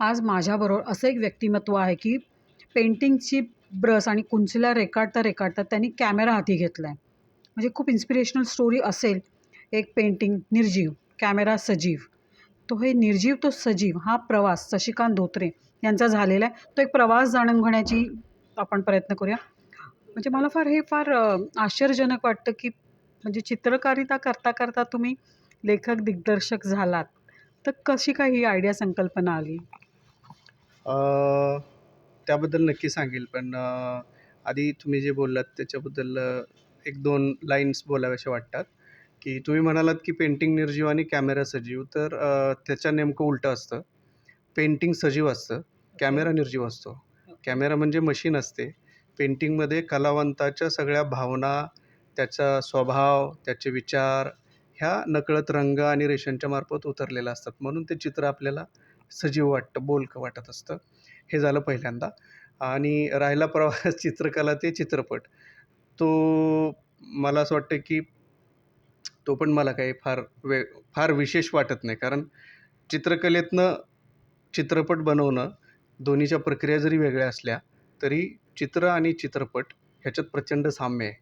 आज माझ्याबरोबर असं एक व्यक्तिमत्व आहे की पेंटिंगची ब्रश आणि कुंचल्या रेखाटता रेखाटता त्यांनी कॅमेरा हाती घेतला आहे म्हणजे खूप इन्स्पिरेशनल स्टोरी असेल एक पेंटिंग निर्जीव कॅमेरा सजीव. तो हे निर्जीव तो सजीव हा प्रवास शशिकांत धोत्रे यांचा झालेला आहे. तो एक प्रवास जाणून घेण्याची आपण प्रयत्न करूया. म्हणजे मला फार हे फार आश्चर्यजनक वाटतं की म्हणजे चित्रकारिता करता करता तुम्ही लेखक दिग्दर्शक झालात. तर कशी काय ही आयडिया संकल्पना आली? त्याबद्दल नक्की सांगेल पण आधी तुम्ही जे बोललात त्याच्याबद्दल एक दोन लाईन्स बोलाव्याशा वाटतात की तुम्ही म्हणालात की पेंटिंग निर्जीव आणि कॅमेरा सजीव तर त्याच्या नेमकं उलटं असतं. पेंटिंग सजीव असतं कॅमेरा निर्जीव असतो. कॅमेरा म्हणजे मशीन असते. पेंटिंगमध्ये कलावंताच्या सगळ्या भावना त्याचा स्वभाव त्याचे विचार ह्या नकळत रंग आणि रेषांच्या मार्फत उतरलेल्या असतात. म्हणून ते चित्र आपल्याला सजीव वाटतं बोलकं वाटत असतं. हे झालं पहिल्यांदा. आणि राहिला प्रवास चित्रकला ते चित्रपट. तो मला असं वाटतं की तो पण मला काही फार वे फार विशेष वाटत नाही. कारण चित्रकलेतनं चित्रपट बनवणं दोन्हीच्या प्रक्रिया जरी वेगळ्या असल्या तरी चित्र आणि चित्रपट ह्याच्यात प्रचंड साम्य आहे.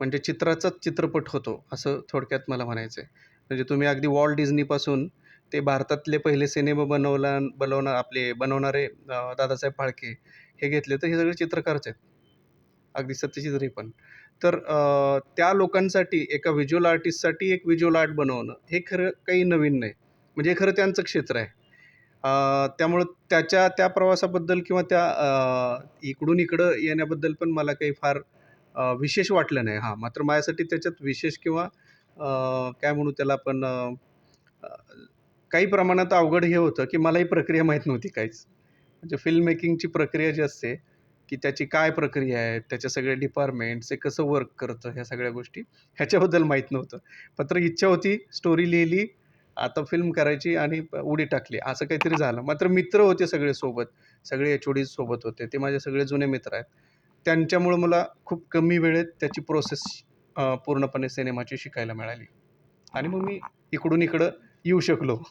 म्हणजे चित्राचाच चित्रपट होतो असं थोडक्यात मला म्हणायचं आहे म्हणजे तुम्ही अगदी वॉल्ट डिझनीपासून ते भारतातले पहिले सिनेमा बनवला बनवणार आपले बनवणारे दादासाहेब फाळके हे घेतले तर हे सगळे चित्रकारच आहेत. अगदी सत्यजित पण. तर त्या लोकांसाठी एका व्हिज्युअल आर्टिस्टसाठी एक व्हिज्युअल आर्ट बनवणं हे खरं काही नवीन नाही. म्हणजे हे खरं त्यांचं क्षेत्र आहे. त्यामुळं त्याच्या त्या प्रवासाबद्दल किंवा त्या इकडून इकडं येण्याबद्दल पण मला काही फार विशेष वाटलं नाही. हां मात्र माझ्यासाठी त्याच्यात विशेष किंवा काय म्हणू त्याला आपण काही प्रमाणात अवघड हे होतं की मला ही प्रक्रिया माहीत नव्हती काहीच. म्हणजे फिल्म मेकिंगची प्रक्रिया जी असते की त्याची काय प्रक्रिया आहे त्याचे सगळे डिपार्टमेंट्स हे कसं वर्क करतं ह्या सगळ्या गोष्टी ह्याच्याबद्दल माहीत नव्हतं. मात्र इच्छा होती स्टोरी लिहिली आता फिल्म करायची आणि उडी टाकली. असं काहीतरी झालं. मात्र मित्र होते सगळे सोबत सगळे एच ओ डी सोबत होते. ते माझे सगळे जुने मित्र आहेत. त्यांच्यामुळं मला खूप कमी वेळेत त्याची प्रोसेस पूर्णपणे सिनेमाची शिकायला मिळाली. आणि मग मी इकडून इकडं येऊ शकलो.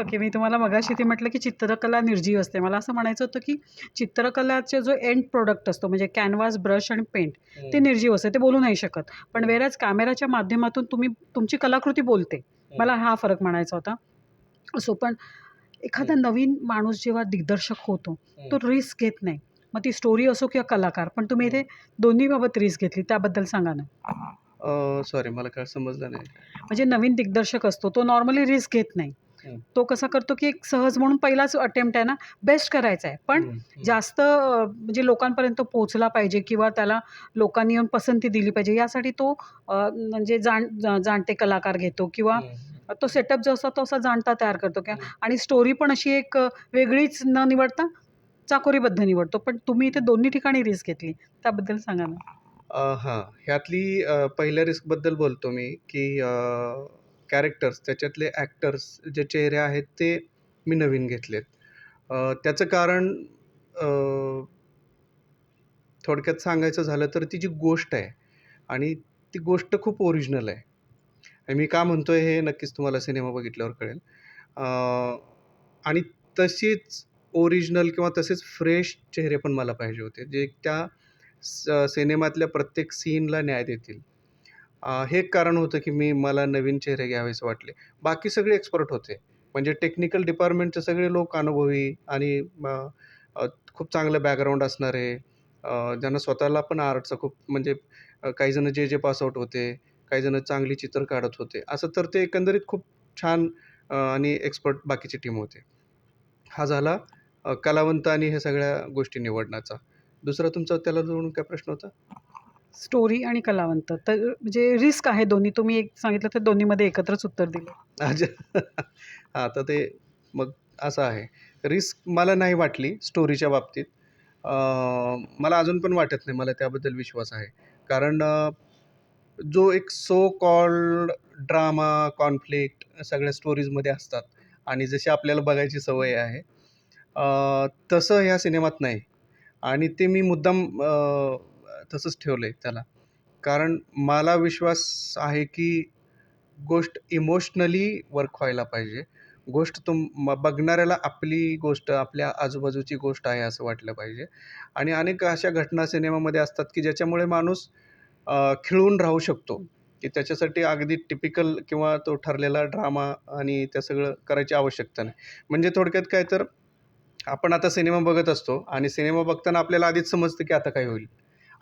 ओके मी तुम्हाला मगाशी ते म्हटलं की चित्रकला निर्जीव असते. मला असं म्हणायचं होतं की चित्रकलाचे जो एंड प्रोडक्ट असतो म्हणजे कॅनव्हास ब्रश आणि पेंट ते निर्जीव असते ते बोलू नाही शकत. पण वेळच कॅमेराच्या माध्यमातून तुम्ही तुमची कलाकृती बोलते. मला हा फरक म्हणायचा होता. असो पण एखादा नवीन माणूस जेव्हा दिग्दर्शक होतो तो रिस्क घेत नाही. मग ती स्टोरी असो किंवा कलाकार पण तुम्ही इथे दोन्हीबाबत रिस्क घेतली त्याबद्दल सांगा ना. सॉरी मला काय समजलं नाही. म्हणजे नवीन दिग्दर्शक असतो तो नॉर्मली रिस्क घेत नाही. तो कसा करतो की एक सहज म्हणून पहिलाच अटेम्प्ट आहे ना बेस्ट करायचा आहे. पण. जास्त म्हणजे लोकांपर्यंत पोहोचला पाहिजे किंवा त्याला लोकांनी येऊन पसंती दिली पाहिजे यासाठी तो म्हणजे जाण जाणते कलाकार घेतो किंवा. तो सेटअप जो असतो तो असा जाणता तयार करतो. किंवा. आणि स्टोरी पण अशी एक वेगळीच न निवडता चाकोरीबद्ध निवडतो. पण तुम्ही इथे दोन्ही ठिकाणी रिस्क घेतली. त्याबद्दल सांगा ना. हां. ह्यातली पहिल्या रिस्कबद्दल बोलतो मी की कॅरेक्टर्स त्याच्यातले ॲक्टर्स जे चेहरे आहेत ते मी नवीन घेतलेत. त्याचं कारण थोडक्यात सांगायचं झालं तर ती जी गोष्ट आहे आणि ती गोष्ट खूप ओरिजिनल आहे. आणि मी का म्हणतो आहे हे नक्कीच तुम्हाला सिनेमा बघितल्यावर कळेल. आणि तशीच ओरिजिनल किंवा तसेच फ्रेश चेहरे पण मला पाहिजे होते जे त्या स सिनेमातल्या प्रत्येक सीनला न्याय देतील. हे एक कारण होतं की मी मला नवीन चेहरे घ्यावेसे वाटले. बाकी सगळे एक्सपर्ट होते. म्हणजे टेक्निकल डिपार्टमेंटचे सगळे लोक अनुभवी आणि खूप चांगलं बॅकग्राऊंड असणारे ज्यांना स्वतःला पण आर्टचं खूप म्हणजे काहीजणं काही जण जे जे पासआउट होते काही जण चांगली चित्र काढत होते. असं तर ते एकंदरीत खूप छान आणि एक्सपर्ट बाकीची टीम होते. हा झाला कलावंत आणि हे सगळ्या गोष्टी निवडण्याचा. दुसरा तुमचा त्याला जोडून काय प्रश्न होता? स्टोरी आणि कलावंत. तर म्हणजे रिस्क आहे दोन्ही. तुम्ही एक सांगितलं तर दोन्हीमध्ये एकत्रच उत्तर दिलं. अच्छा. हां तर ते मग असं आहे. रिस्क मला नाही वाटली स्टोरीच्या बाबतीत. मला अजून पण वाटत नाही. मला त्याबद्दल विश्वास आहे. कारण जो एक सो कॉल्ड ड्रामा कॉन्फ्लिक्ट सगळ्या स्टोरीजमध्ये असतात. आणि जशी आपल्याला बघायची सवय आहे तसं ह्या सिनेमात नाही. आणि ते मी मुद्दाम तसंच ठेवलं आहे त्याला. कारण मला विश्वास आहे की गोष्ट इमोशनली वर्क व्हायला पाहिजे. गोष्ट तुम म बघणाऱ्याला आपली गोष्ट आपल्या आजूबाजूची गोष्ट आहे असं वाटलं पाहिजे. आणि अनेक अशा घटना सिनेमामध्ये असतात की ज्याच्यामुळे माणूस खिळून राहू शकतो. की त्याच्यासाठी अगदी टिपिकल किंवा तो ठरलेला ड्रामा आणि त्या सगळं करायची आवश्यकता नाही. म्हणजे थोडक्यात काय तर आपण आता सिनेमा बघत असतो आणि सिनेमा बघताना आपल्याला आधीच समजतं की आता काय होईल.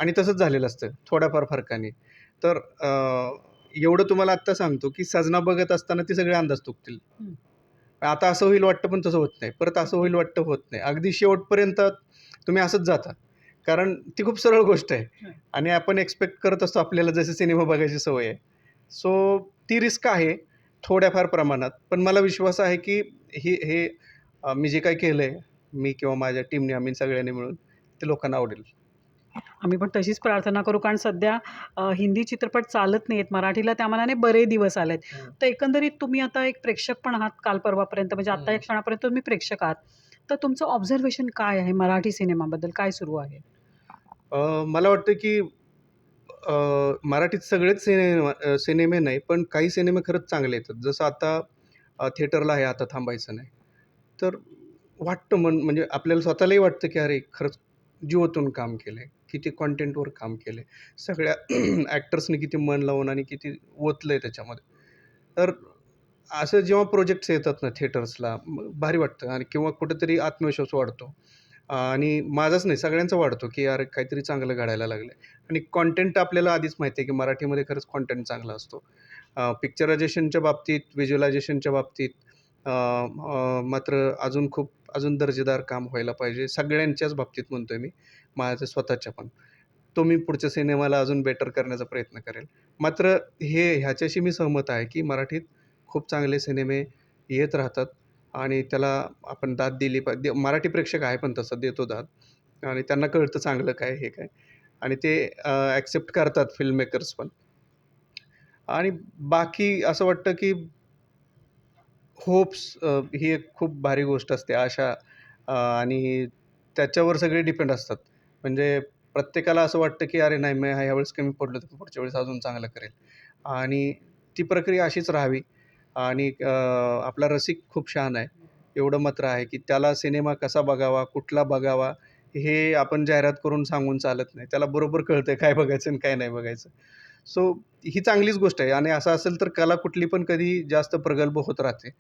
आणि तसंच झालेलं असतं थोड्याफार फरकाने. तर एवढं तुम्हाला आत्ता सांगतो की सजना बघत असताना ते सगळे अंदाज चुकतील हं. आता असं होईल वाटतं पण तसं होत नाही. परत असं होईल वाटतं होत नाही. अगदी शेवटपर्यंत तुम्ही असंच जाता. कारण ती खूप सरळ गोष्ट आहे. आणि आपण एक्सपेक्ट करत असतो आपल्याला जसे सिनेमा बघायची सवय आहे. सो ती रिस्क आहे थोड्याफार प्रमाणात. पण मला विश्वास आहे की ही हे मी जे काही केलं आहे मी किंवा माझ्या टीमने आम्ही सगळ्यांनी मिळून ते लोकांना आवडेल. आम्ही पण तशीच प्रार्थना करू कारण सध्या हिंदी चित्रपट चालत नाहीत मराठीला त्या मानाने बरे दिवस आलेत. हं. तर एकंदरीत तुम्ही आता एक प्रेक्षक पण आहात काल परवापर्यंत म्हणजे आता हं. या क्षणापर्यंत तुम्ही प्रेक्षक आहात. तर तुमचं ऑब्झर्वेशन काय आहे मराठी सिनेमाबद्दल? काय सुरू आहे? मला वाटतं की मराठीत सगळेच सिनेमा सिनेमे नाही पण काही सिनेमे खरंच चांगले येतात जसं आता थिएटरला आहे आता थांबायचं नाही. तर वाटतं मन म्हणजे आपल्याला स्वतःलाही वाटतं की अरे खरंच जीवातून काम केलं आहे किती कॉन्टेंटवर काम केलं आहे सगळ्या ॲक्टर्सनी किती मन लावून आणि किती ओतलं आहे त्याच्यामध्ये. तर असं जेव्हा प्रोजेक्ट्स येतात ना थिएटर्सला भारी वाटतं. आणि किंवा कुठेतरी आत्मविश्वास वाढतो. आणि माझाच नाही सगळ्यांचा वाढतो की अरे काहीतरी चांगलं घडायला लागलं आहे आणि कॉन्टेंट आपल्याला आधीच माहिती आहे की मराठीमध्ये खरंच कॉन्टेंट चांगला असतो. पिक्चरायझेशनच्या बाबतीत व्हिज्युअलायझेशनच्या बाबतीत मात्र अजून खूप अजून दर्जेदार काम व्हायला पाहिजे. सगळ्यांच्याच बाबतीत म्हणतो आहे मी. माझ्या स्वतःच्या पण. तो मी पुढच्या सिनेमाला अजून बेटर करण्याचा प्रयत्न करेल. मात्र हे ह्याच्याशी मी सहमत आहे की मराठीत खूप चांगले सिनेमे येत राहतात आणि त्याला आपण दाद दिली पाहिजे मराठी प्रेक्षक आहे पण तसं देतो दाद. आणि त्यांना कळतं चांगलं काय हे काय. आणि ते ॲक्सेप्ट करतात फिल्म मेकर्स पण. आणि बाकी असं वाटतं की होप्स ही एक खूप भारी गोष्ट असते. आशा आणि त्याच्यावर सगळे डिपेंड असतात. म्हणजे प्रत्येकाला असं वाटतं की अरे नाही मी ह्यावेळेस कमी पडलो तर पुढच्या वेळेस अजून चांगलं करेल. आणि ती प्रक्रिया अशीच राहावी. आणि आपला रसिक खूप छान आहे. एवढं मात्र आहे की त्याला सिनेमा कसा बघावा कुठला बघावा हे आपण जाहिरात करून सांगून चालत नाही. त्याला बरोबर कळतं काय बघायचं आणि काय नाही बघायचं. सो ही चांगलीच गोष्ट आहे. आणि असं असेल तर कला कुठली पण कधी जास्त प्रगल्भ होत राहते.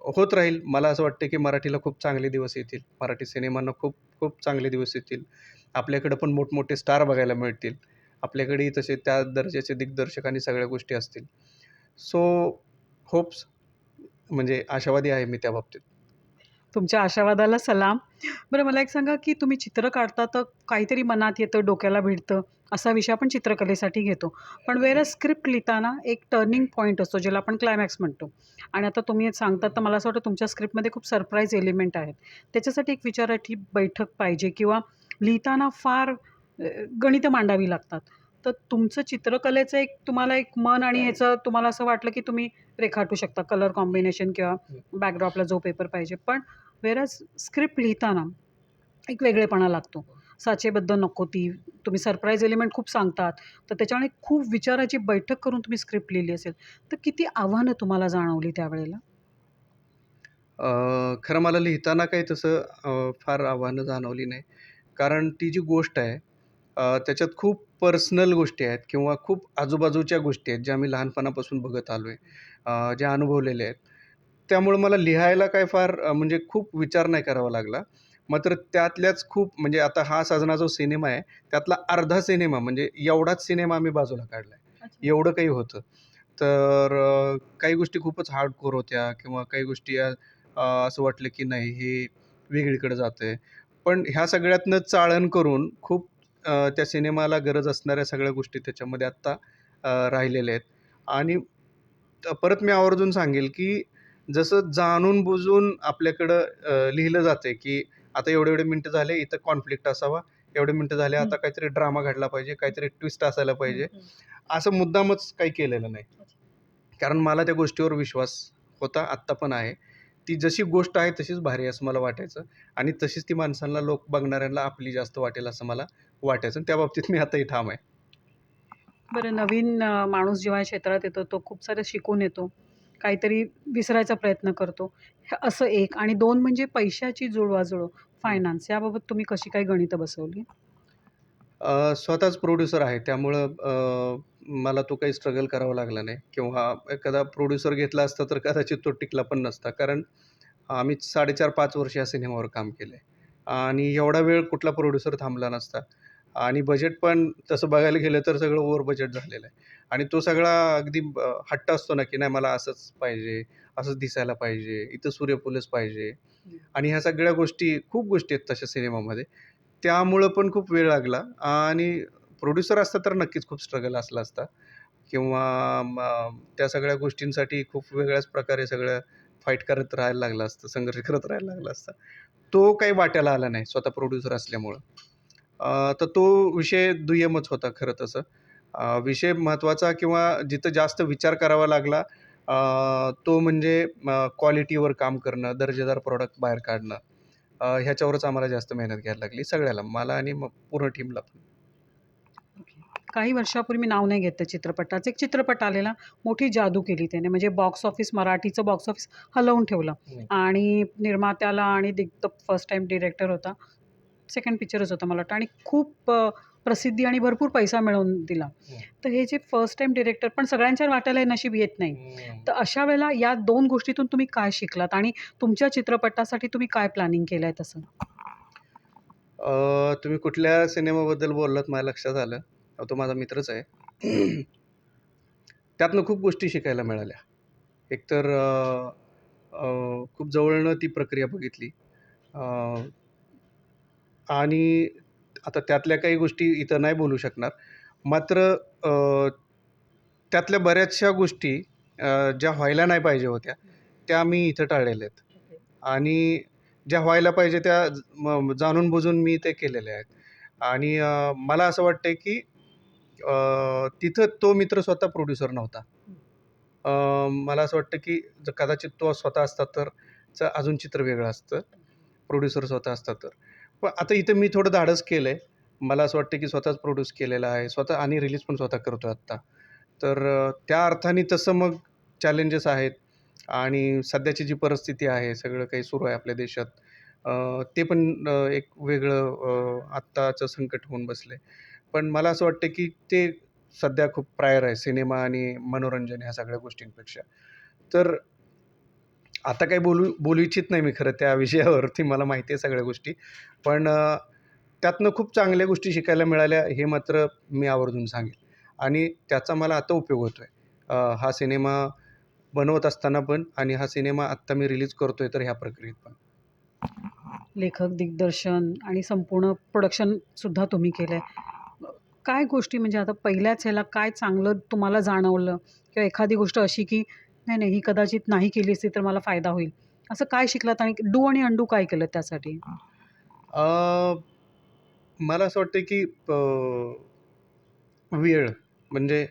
होत राहील. मला असं वाटतं की मराठीला खूप चांगले दिवस येतील. मराठी सिनेमांना खूप खूप चांगले दिवस येतील. आपल्याकडं पण मोठमोठे स्टार बघायला मिळतील. आपल्याकडेही तसे त्या दर्जाचे दिग्दर्शक आणि सगळ्या गोष्टी असतील. सो होप्स म्हणजे आशावादी आहे मी त्या बाबतीत. तुमच्या आशावादाला सलाम. बरं मला एक सांगा की तुम्ही चित्र काढता तर काहीतरी मनात येतं डोक्याला भिडतं. असा विषय आपण चित्रकलेसाठी घेतो. पण वेळ स्क्रिप्ट लिहिताना एक टर्निंग पॉईंट असतो ज्याला आपण क्लायमॅक्स म्हणतो. आणि आता तुम्ही सांगतात तर मला असं वाटतं तुमच्या स्क्रिप्टमध्ये खूप सरप्राईज एलिमेंट आहेत. त्याच्यासाठी एक विचाराची बैठक पाहिजे किंवा लिहिताना फार गणितं मांडावी लागतात. तर तुमचं चित्रकलेचं एक तुम्हाला एक मन आणि ह्याचं तुम्हाला असं वाटलं की तुम्ही रेखाटू शकता कलर कॉम्बिनेशन किंवा बॅकड्रॉपला जो पेपर पाहिजे. पण वेरज स्क्रिप्ट लिहिताना एक वेगळेपणा लागतो. साचेबद्ध नको ती. तुम्ही सरप्राईज एलिमेंट खूप सांगतात. तर त्याच्यामुळे खूप विचाराची बैठक करून तुम्ही स्क्रिप्ट लिहिली असेल. तर किती आव्हानं तुम्हाला जाणवली त्यावेळेला? अ, खरं मला लिहिताना काही तसं अ, फार आव्हानं जाणवली नाही. कारण ती जी गोष्ट आहे अ, त्याच्यात खूप पर्सनल गोष्टी आहेत किंवा खूप आजूबाजूच्या गोष्टी आहेत ज्या मी लहानपणापासून बघत आलो आहे ज्या अनुभवलेल्या आहेत. त्यामुळं मला लिहायला काय फार अ, म्हणजे खूप विचार नाही करावा लागला. मात्र त्यातल्याच खूप म्हणजे आता हा सजना जो सिनेमा आहे त्यातला अर्धा सिनेमा म्हणजे एवढाच सिनेमा आम्ही बाजूला काढला आहे एवढं काही होतं. तर काही गोष्टी खूपच हार्डकोर होत्या किंवा काही गोष्टी असं वाटलं की नाही हे वेगळीकडे जातं आहे पण ह्या सगळ्यातनं चाळण करून खूप त्या सिनेमाला गरज असणाऱ्या सगळ्या गोष्टी त्याच्यामध्ये आत्ता राहिलेल्या आहेत. आणि परत मी आवर्जून सांगेल की जसं जाणून बुजून आपल्याकडं लिहिलं जातं की आता एवढे एवढे मिनटं झाले इथं कॉन्फ्लिक्ट असावा. एवढे मिनटं झाले आता काहीतरी ड्रामा घडला पाहिजे काहीतरी ट्विस्ट असायला पाहिजे. असं मुद्दामच काही केलेलं नाही. कारण मला त्या गोष्टीवर विश्वास होता आत्ता पण आहे. ती जशी गोष्ट आहे तशीच भारी असं मला वाटायचं. आणि तशीच ती माणसांना लोक बघणाऱ्यांना आपली जास्त वाटेल असं मला वाटायचं. त्या बाबतीत मी आताही ठाम आहे. बरं नवीन माणूस जेव्हा या क्षेत्रात येतो तो खूप सारं शिकून येतो. काहीतरी विसरायचा प्रयत्न करतो. असं एक. आणि दोन म्हणजे पैशाची जुळवाजुळव. फायनान्स याबाबत तुम्ही कशी काय गणितं बसवली? अ, स्वतःच प्रोड्युसर आहे. त्यामुळं अ, मला तो काही स्ट्रगल करावा लागला नाही. किंवा एखादा प्रोड्युसर घेतला असता तर कदाचित तो टिकला पण नसता. कारण आम्ही साडेचार पाच वर्ष या सिनेमावर काम केलं आहे आणि एवढा वेळ कुठला प्रोड्युसर थांबला नसता. आणि बजेट पण तसं बघायला गेलं तर सगळं ओव्हर बजेट झालेलं आहे. आणि तो सगळा अगदी हट्ट असतो ना की नाही मला असंच पाहिजे असंच दिसायला पाहिजे इथं सूर्यफुलच पाहिजे. आणि ह्या सगळ्या गोष्टी खूप गोष्टी आहेत तशा सिनेमामध्ये. त्यामुळं पण खूप वेळ लागला. आणि प्रोड्युसर असता तर नक्कीच खूप स्ट्रगल असला असता. किंवा त्या सगळ्या गोष्टींसाठी खूप वेगळ्याच प्रकारे सगळं फाईट करत राहायला लागलं असतं संघर्ष करत राहायला लागला असता. तो काही वाट्याला आला नाही स्वतः प्रोड्युसर असल्यामुळं. तर तो विषय दुय्यमच होता खरं तसं. विषय महत्त्वाचा किंवा जिथं जास्त विचार करावा लागला तो म्हणजे क्वालिटीवर काम करणं दर्जेदार प्रॉडक्ट बाहेर काढणं ह्याच्यावरच आम्हाला जास्त मेहनत घ्यायला लागली. सगळ्याला मला आणि मग पूर्ण टीमला पण. काही वर्षापूर्वी मी नाव नाही घेत त्या चित्रपटाचं. एक चित्रपट आलेला मोठी जादू केली त्याने म्हणजे बॉक्स ऑफिस मराठीचं बॉक्स ऑफिस हलवून ठेवलं. आणि निर्मात्याला आणि दिग्द फर्स्ट टाईम डिरेक्टर होता सेकंड पिक्चरच होता मला वाटतं. आणि खूप प्रसिद्धी आणि भरपूर पैसा मिळवून दिला. तर हे जे फर्स्ट टाईम डिरेक्टर पण सगळ्यांच्या वाट्याला नशीब येत नाही. तर अशा वेळेला या दोन गोष्टीतून तुम्ही काय शिकलात? आणि तुमच्या चित्रपटासाठी तुम्ही काय प्लॅनिंग केलं आहे तसं तुम्ही कुठल्या सिनेमाबद्दल बोललात माझ्या लक्षात आलं. तो माझा मित्रच आहे. त्यातनं खूप गोष्टी शिकायला मिळाल्या. एकतर खूप जवळनं ती प्रक्रिया बघितली. आणि आता त्यातल्या काही गोष्टी इथं नाही बोलू शकणार. मात्र त्यातल्या बऱ्याचशा गोष्टी ज्या व्हायला नाही पाहिजे होत्या त्या मी इथं टाळलेल्या आहेत. आणि ज्या व्हायला पाहिजे त्या जाणून बुजून मी ते केलेल्या आहेत. आणि मला असं वाटतं की तिथं तो मित्र स्वतः प्रोड्युसर नव्हता. मला असं वाटतं की जर कदाचित तो स्वतः असता तर च- अजून चित्र वेगळं असतं. प्रोड्युसर स्वतः असता तर. पण आता इथं मी थोडं धाडस केलं आहे मला असं वाटतं की स्वतःच प्रोड्यूस केलेलं आहे. स्वतः आणि रिलीज पण स्वतः करतो आत्ता. तर त्या अर्थाने तसं मग चॅलेंजेस आहेत आणि सध्याची जी परिस्थिती आहे सगळं काही सुरू आहे आपल्या देशात ते पण एक वेगळं आत्ताचं संकट होऊन बसलं आहे पण मला असं वाटतं की ते सध्या खूप प्रायर आहे सिनेमा आणि मनोरंजन ह्या सगळ्या गोष्टींपेक्षा. तर आता काही बोलू बोलू इच्छित नाही मी खरं त्या विषयावरती मला माहिती आहे सगळ्या गोष्टी. पण त्यातनं खूप चांगल्या गोष्टी शिकायला मिळाल्या हे मात्र मी आवर्जून सांगेल. आणि त्याचा मला आता उपयोग होतो आहे हा सिनेमा बनवत असताना पण आणि हा सिनेमा आत्ता मी रिलीज करतो आहे तर ह्या प्रक्रियेत पण. लेखक दिग्दर्शन आणि संपूर्ण प्रोडक्शनसुद्धा तुम्ही केलं आहे काय गोष्टी म्हणजे आता पहिल्याच ह्याला काय चांगलं तुम्हाला जाणवलं? किंवा एखादी गोष्ट अशी की नाही नाही ही कदाचित नाही केली असती तर मला फायदा होईल. असं काय शिकलात आणि डू आणि अंडू काय केलं त्यासाठी? अ, मला असं वाटतं की अ, वेळ म्हणजे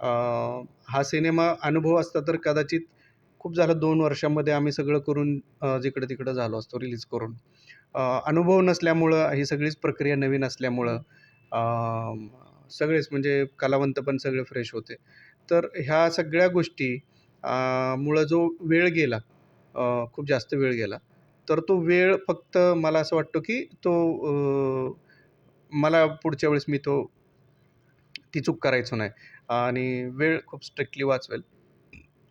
अ, हा सिनेमा अनुभव असता तर कदाचित खूप झालं दोन वर्षामध्ये आम्ही सगळं करून अ, जिकडं तिकडं झालो असतो रिलीज करून. अ, अनुभव नसल्यामुळं ही सगळीच प्रक्रिया नवीन असल्यामुळं अ, सगळेच म्हणजे कलावंत पण सगळे फ्रेश होते. तर ह्या सगळ्या गोष्टी मुळं जो वेळ गेला खूप जास्त वेळ गेला तर तो वेळ फक्त मला असं वाटतो की तो मला पुढच्या वेळेस मी तो ती चूक करायचो नाही. आणि वेळ खूप स्ट्रिक्टली वाचवेल.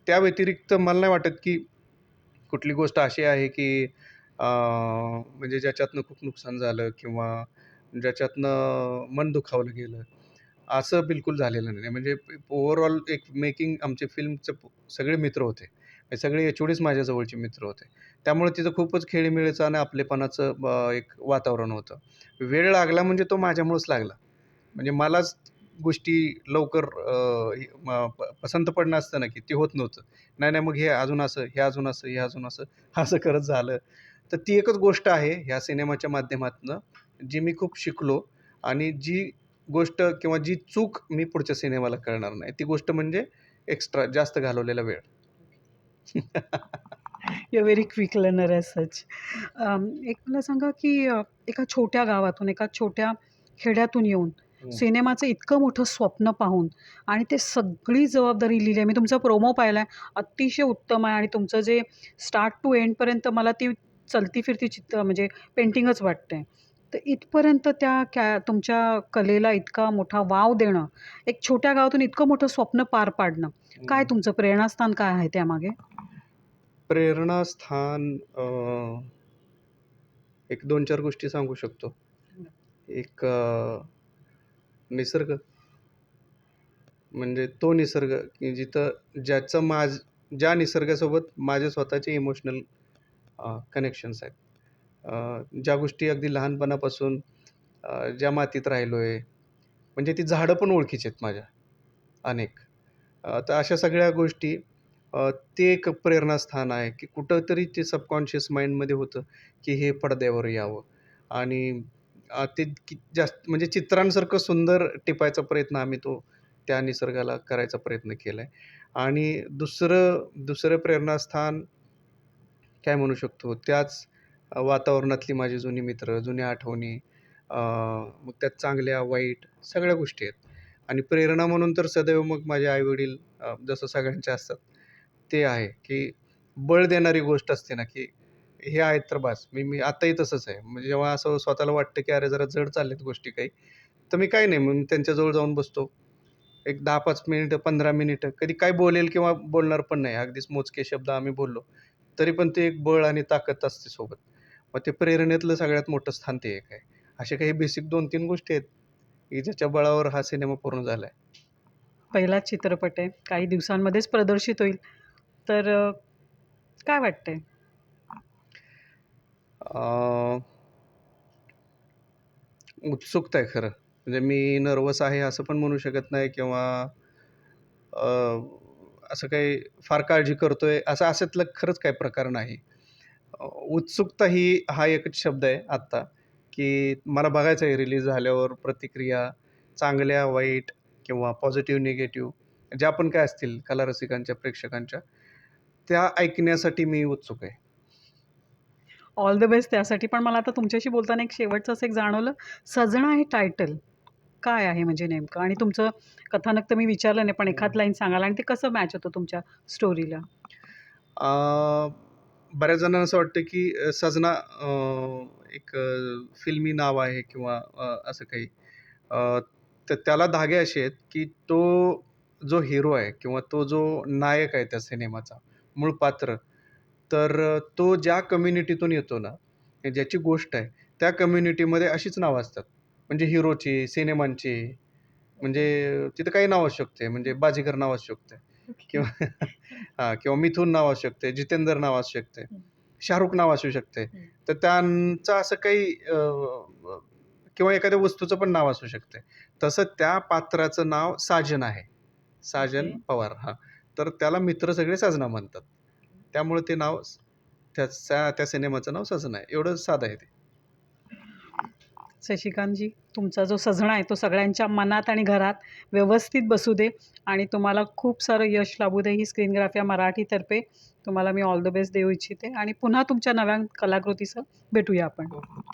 त्या व्यतिरिक्त मला नाही वाटत की कुठली गोष्ट अशी आहे की म्हणजे ज्याच्यातनं खूप नुकसान झालं किंवा ज्याच्यातनं मन दुखावलं गेलं. असं बिलकुल झालेलं नाही. म्हणजे ओव्हरऑल एक मेकिंग आमचे फिल्मचे सगळे मित्र होते. म्हणजे सगळे एच ओडीच माझ्या जवळचे मित्र होते. त्यामुळे तिथं खूपच खेळीमेळीचं आणि आपलेपणाचं एक वातावरण होतं. वेळ लागला म्हणजे तो माझ्यामुळंच लागला. म्हणजे मलाच गोष्टी लवकर म प पसंत पडणं असतं ना, की ते होत नव्हतं. नाही, नाही, मग हे अजून असं, हे अजून असं, हे अजून असं, असं करत झालं. तर ती एकच गोष्ट आहे ह्या सिनेमाच्या माध्यमातनं, जी मी खूप शिकलो आणि जी गोष्ट किंवा जी चूक मी पुढच्या सिनेमाला करणार नाही. ती गोष्ट म्हणजे एक्स्ट्रा जास्त घालवलेला वेळ. You very quick learner as such एक मला सांगा की अ, एका छोट्या गावातून एका छोट्या खेड्यातून येऊन. सिनेमाचं इतकं मोठं स्वप्न पाहून आणि ते सगळी जबाबदारी लिहिली आहे मी तुमचा प्रोमो पाहिला आहे अतिशय उत्तम आहे आणि तुमचं जे स्टार्ट टू एंडपर्यंत मला ती चलती फिरती चित्र म्हणजे पेंटिंगच वाटते तर इथपर्यंत त्या कॅ तुमच्या कलेला इतका मोठा वाव देणं एक छोट्या गावातून इतकं मोठं स्वप्न पार पाडणं काय तुमचं प्रेरणास्थान काय आहे त्यामागे? प्रेरणास्थान अ, एक दोन चार गोष्टी सांगू शकतो. एक अ, निसर्ग. म्हणजे तो निसर्ग की जिथं ज्याचं माझ ज्या निसर्गासोबत माझे स्वतःचे इमोशनल कनेक्शन्स आहेत. ज्या गोष्टी अगदी लहानपणापासून ज्या मातीत राहिलो आहे म्हणजे ती झाडं पण ओळखीची आहेत माझ्या अनेक. तर अशा सगळ्या गोष्टी ते एक प्रेरणास्थान आहे की कुठंतरी ते सबकॉन्शियस माइंडमध्ये होतं की हे पडद्यावर यावं. आणि ते की जास्त म्हणजे चित्रांसारखं सुंदर टिपायचा प्रयत्न आम्ही तो त्या निसर्गाला करायचा प्रयत्न केला आहे आणि दुसरं दुसरं प्रेरणास्थान काय म्हणू शकतो त्याच वातावरणातली माझी जुनी मित्र जुन्या आठवणी मग त्यात चांगल्या वाईट सगळ्या गोष्टी आहेत. आणि प्रेरणा म्हणून तर सदैव मग माझे आईवडील जसं सगळ्यांचे असतात ते आहे की बळ देणारी गोष्ट असते ना की हे आहेत तर बास मी मी आत्ताही तसंच आहे. म्हणजे जेव्हा असं स्वतःला वाटतं की अरे जरा जड चालल्यात गोष्टी काही तर मी काही नाही मग त्यांच्याजवळ जाऊन बसतो. एक दहा पाच मिनिटं पंधरा मिनिटं कधी काय बोलेल किंवा बोलणार पण नाही. अगदीच मोजके शब्द आम्ही बोललो तरी पण ते एक बळ आणि ताकद असते सोबत. मग ते प्रेरणेतलं सगळ्यात मोठं स्थान ते एक आहे. असे काही बेसिक दोन तीन गोष्टी आहेत की ज्याच्या बळावर हा सिनेमा पूर्ण झाला आहे पहिलाच चित्रपट आहे काही दिवसांमध्येच प्रदर्शित होईल. तर काय वाटतंय? उत्सुकता आहे खरं. म्हणजे मी नर्वस आहे असं पण म्हणू शकत नाही किंवा असं काही फार काळजी करतोय असं अशातलं खरंच काही प्रकार नाही. उत्सुकता ही हा एकच शब्द आहे आत्ता की मला बघायचं आहे रिलीज झाल्यावर प्रतिक्रिया चांगल्या वाईट किंवा पॉझिटिव्ह निगेटिव्ह ज्या पण काय असतील कलारसिकांच्या प्रेक्षकांच्या त्या ऐकण्यासाठी मी उत्सुक आहे. ऑल द बेस्ट त्यासाठी. पण मला आता तुमच्याशी बोलताना एक शेवटचं असं एक जाणवलं सजना हे टायटल काय आहे म्हणजे नेमकं? आणि तुमचं कथानक तर मी विचारलं नाही पण एखाद लाईन सांगाल आणि ते कसं मॅच होतं तुमच्या स्टोरीला बऱ्याच जणांना असं वाटतं की सजना एक फिल्मी नाव आहे किंवा असं काही. तर त्याला धागे असे आहेत की तो जो हिरो आहे किंवा तो जो नायक आहे त्या सिनेमाचा मूळ पात्र तर तो ज्या कम्युनिटीतून येतो ना ज्याची गोष्ट आहे त्या कम्युनिटीमध्ये अशीच नावं असतात. म्हणजे हिरोची सिनेमांची म्हणजे तिथं काही नाव असू शकते म्हणजे बाजीगर नाव असू शकते. किंवा हां किंवा मिथून नाव असू शकते जितेंद्र नाव असू शकते शाहरुख नाव असू शकते. तर त्यांचं असं काही किंवा एखाद्या वस्तूचं पण नाव असू शकते. तसं त्या पात्राचं नाव साजन आहे. साजन. पवार हां. तर त्याला मित्र सगळे सजना म्हणतात. त्यामुळे ते नाव त्याच्या त्या सिनेमाचं नाव सजना आहे. एवढं साधं आहे ते. शशिकांतजी तुमचा जो सजणा आहे तो सगळ्यांच्या मनात आणि घरात व्यवस्थित बसू दे आणि तुम्हाला खूप सारं यश लाभू दे. ही स्क्रीनग्राफिया मराठीतर्फे तुम्हाला मी ऑल द बेस्ट देऊ इच्छिते आणि पुन्हा तुमच्या नव्या कलाकृतीसह भेटूया आपण.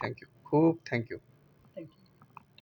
थँक्यू खूप थँक्यू